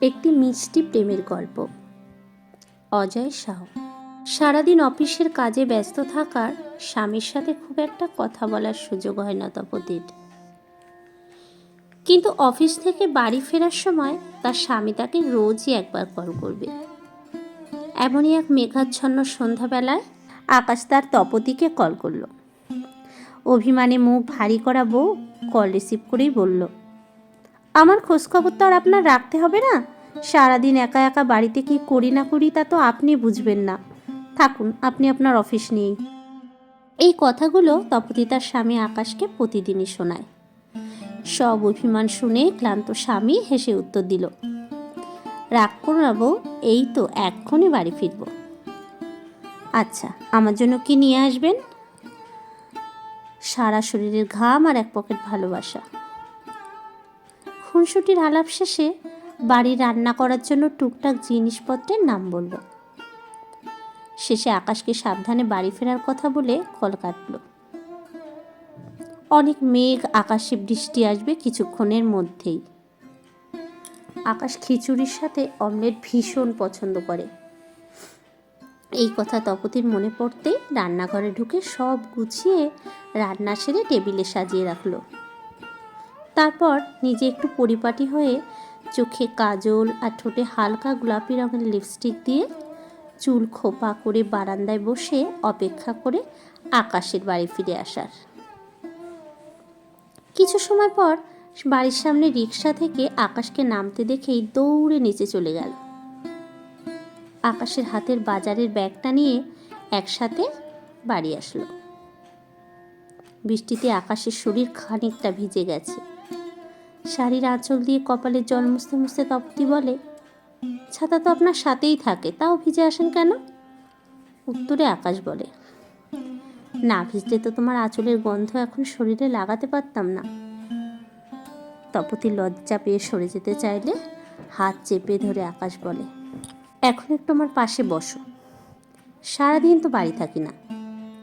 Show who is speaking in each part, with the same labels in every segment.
Speaker 1: একটি মিষ্টি প্রেমের গল্প। অজয় সাহ। সারাদিন অফিসের কাজে ব্যস্ত থাকার স্বামীর সাথে খুব একটা কথা বলার সুযোগ হয় না তপতির কিন্তু অফিস থেকে বাড়ি ফেরার সময় তার স্বামী তাকে রোজই একবার কল করবে। এমনই এক মেঘাচ্ছন্ন সন্ধ্যাবেলায় আকাশ তার তপতিকে কল করল। অভিমানে মুখ ভারী করা বউ কল রিসিভ করেই বলল আমার খোঁজখবর তো আর আপনার রাখতে হবে না। সারাদিন একা একা বাড়িতে কি করি না করি তা তো আপনি বুঝবেন না। থাকুন, আপনি আপনার অফিস নিয়েই। এই কথাগুলো তপতি তার স্বামী আকাশকে প্রতিদিনই শোনায়। সব অভিমান শুনে ক্লান্ত স্বামী হেসে উত্তর দিল, রাগ করো এই তো এক্ষুনি বাড়ি ফিরব। আচ্ছা আমার জন্য কি নিয়ে আসবেন? সারা শরীরের ঘাম আর এক পকেট ভালোবাসা। খুনসুটির আলাপ শেষে বাড়ি রান্না করার জন্য টুকটাক জিনিসপত্রের নাম বলল। শেষে আকাশকে সাবধানে বাড়ি ফেরার কথা বলে কল কাটল। অনেক মেঘ, আকাশে বৃষ্টি আসবে কিছুক্ষণের মধ্যেই। আকাশ খিচুড়ির সাথে অমলেট ভীষণ পছন্দ করে। এই কথা তপতির মনে পড়তেই রান্নাঘরে ঢুকে সব গুছিয়ে রান্না সেরে টেবিলে সাজিয়ে রাখল। তারপর নিজে একটু পরিপাটি হয়ে চোখে কাজল আর ঠোঁটে হালকা গোলাপি রঙের লিপস্টিক দিয়ে চুল খোপা করে বারান্দায় বসে অপেক্ষা করে আকাশের বাড়ি ফিরে আসার। কিছু সময় পর বাড়ির সামনে রিক্সা থেকে আকাশকে নামতে দেখেই দৌড়ে নিচে চলে গেল। আকাশের হাতের বাজারের ব্যাগটা নিয়ে একসাথে বাড়ি আসলো। বৃষ্টিতে আকাশের শরীর খানিকটা ভিজে গেছে। শাড়ির আঁচল দিয়ে কপালে জল মুছতে মুছতে তপ্তি বলে, ছাতা তো আপনার সাথেই থাকে, তাও ভিজে আসেন কেন? উত্তরে আকাশ বলে, না ভিজলে তো তোমার আঁচলের গন্ধ এখন শরীরে লাগাতে পারতাম না। তপতি লজ্জা পেয়ে সরে যেতে চাইলে হাত চেপে ধরে আকাশ বলে, এখন একটু আমার পাশে বসো। সারাদিন তো বাড়ি থাকি না।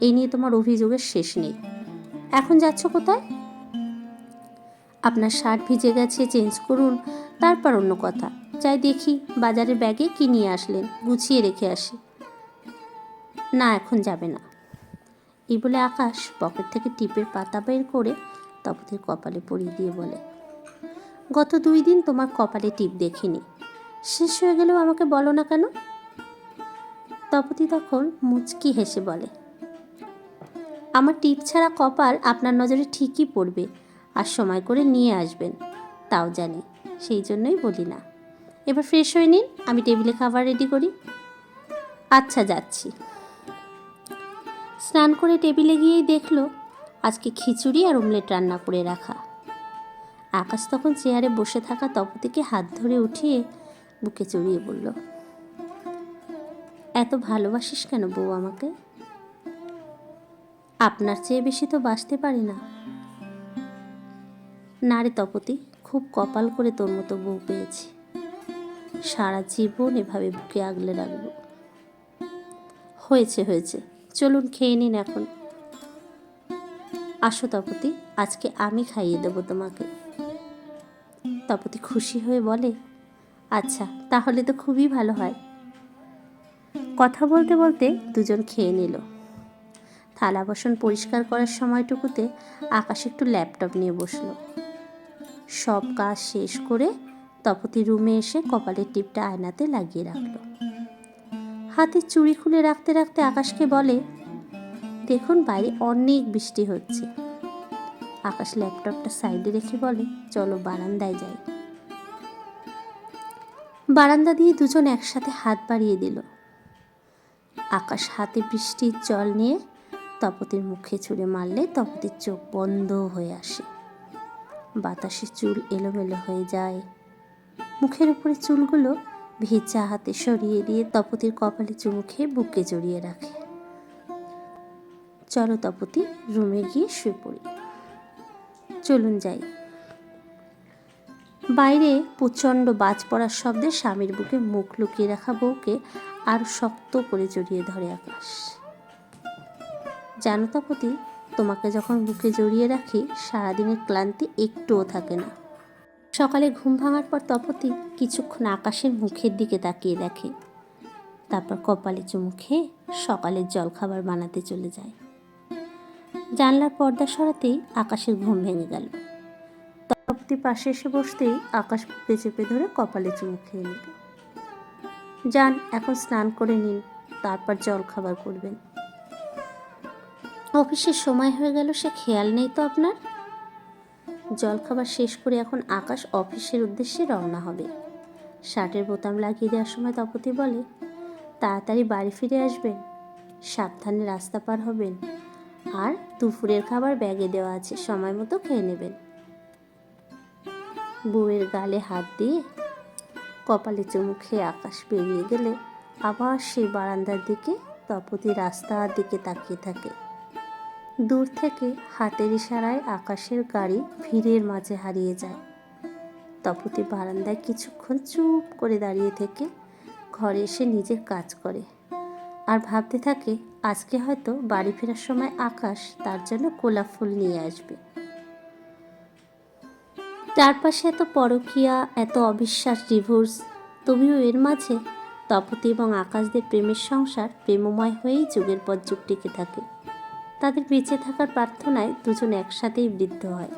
Speaker 1: এই নিয়ে তোমার অভিযোগের শেষ নেই। এখন যাচ্ছ কোথায়? আপনার শার্ট ভিজে গেছে, চেঞ্জ করুন। তারপর অন্য কথা। যাই দেখি, বাজারের ব্যাগে কি নিয়ে আসলেন? গুছিয়ে রেখে আসি। না, এখন যাবে না। এই বলে আকাশ পকেট থেকে টিপের পাতা বের করে তপতির কপালে পরিয়ে দিয়ে বলে, গত দুই দিন তোমার কপালে টিপ দেখিনি। শেষ হয়ে গেলেও আমাকে বলো না কেন? তপতি তখন মুচকি হেসে বলে, আমার টিপ ছাড়া কপাল আপনার নজরে ঠিকই পড়বে। আর সময় করে নিয়ে আসবেন। তাও জানি, সেই জন্যই বলি না। এবার ফ্রেশ হয়ে নিন, আমি টেবিলে খাবার রেডি করি। আচ্ছা যাচ্ছি। স্নান করে টেবিলে গিয়েই দেখল, আজকে খিচুড়ি আর অমলেট রান্না করে রাখা। আকাশ তখন চেয়ারে বসে থাকা তপতিকে হাত ধরে উঠিয়ে বুকে চড়িয়ে বলল, এত ভালোবাসিস কেন বউ আমাকে? আপনার চেয়ে বেশি তো বাঁচতে পারি না। না রে তপতি, খুব কপাল করে তোর মতো বউ পেয়েছি। সারা জীবন এভাবে বুকে আগলে রাখব। হয়েছে হয়েছে। চলুন খেয়ে নিন এখন। আসো তপতি, আজকে আমি খাইয়ে দেবো তোমাকে। তপতি খুশি হয়ে বলে আচ্ছা তাহলে তো খুবই ভালো হয়। কথা বলতে বলতে দুজন খেয়ে নিল। থালা বাসন পরিষ্কার করার সময়টুকুতে আকাশ একটু ল্যাপটপ নিয়ে বসল। সব কাজ শেষ করে তপতি রুমে এসে কপালের টিপটা আয়নাতে লাগিয়ে রাখল। হাতে চুড়ি খুলে রাখতে রাখতে আকাশকে বলে, দেখুন বাইরে অনেক বৃষ্টি হচ্ছে। আকাশ ল্যাপটপটা সাইডে রেখে বলে, চলো বারান্দায় যাই। বারান্দা দিয়ে দুজন একসাথে হাত বাড়িয়ে দিল। আকাশ হাতে বৃষ্টির জল নিয়ে তপতির মুখে ছুঁড়ে মারলে তপতির চোখ বন্ধ হয়ে আসে। বাতাসে চুল এলোমেলো হয়ে যায়। মুখের উপরে চুলগুলো ভেজা হাতে সরিয়ে দিয়ে তপতির কপালে চুমু খেয়ে বুকে জড়িয়ে রাখে। চলো তপতি, রুমে গিয়ে শুয়ে পড়ি। চলুন যাই। বাইরে প্রচণ্ড বাজ পড়ার শব্দে স্বামীর বুকে মুখ লুকিয়ে রাখা বউকে আর শক্ত করে জড়িয়ে ধরে আকাশ। জানো তপতি তোমাকে যখন বুকে জড়িয়ে রাখি, সারাদিনের ক্লান্তি একটুও থাকে না। সকালে ঘুম ভাঙার পর তপতি কিছুক্ষণ আকাশের মুখের দিকে তাকিয়ে দেখে। তারপর কপালে চুমু খেয়ে সকালের জলখাবার বানাতে চলে যায়। জানলার পর্দা সরাতেই আকাশের ঘুম ভেঙে গেল। তপতি পাশে এসে বসতেই আকাশ বুকে চেপে ধরে কপালে চুমু খেয়ে নিল। যান, এখন স্নান করে নিন, তারপর জলখাবার করবেন। অফিসের সময় হয়ে গেল, সে খেয়াল নেই তো আপনার? জলখাবার শেষ করে এখন আকাশ অফিসের উদ্দেশ্যে রওনা হবে। শার্টের বোতাম লাগিয়ে দেওয়ার সময় তপতি বলে, তাড়াতাড়ি বাড়ি ফিরে আসবেন, সাবধানে রাস্তা পার হবেন, আর দুপুরের খাবার ব্যাগে দেওয়া আছে, সময় মতো খেয়ে নেবেন। বউয়ের গালে হাত দিয়ে কপালে চুমু খেয়ে আকাশ বেরিয়ে গেলে আবার সেই বারান্দার দিকে তপতি রাস্তার দিকে তাকিয়ে থাকে। দূর থেকে হাতের ইশারায় আকাশের গাড়ি ভিড়ের মাঝে হারিয়ে যায়। তপতি বারান্দায় কিছুক্ষণ চুপ করে দাঁড়িয়ে থেকে ঘরে এসে নিজের কাজ করে আর ভাবতে থাকে, আজকে হয়তো বাড়ি ফেরার সময় আকাশ তার জন্য গোলাপ ফুল নিয়ে আসবে। চারপাশে এত পরকীয়া, এত অবিশ্বাস ডিভোর্স তবুও এর মাঝে? তপতি এবং আকাশদের প্রেমের সংসার প্রেমময় হয়েই যুগের পর যুগ টিকে থাকে। তাদের বেঁচে থাকার প্রার্থনায় দুজন একসাথেই বৃদ্ধ হয়।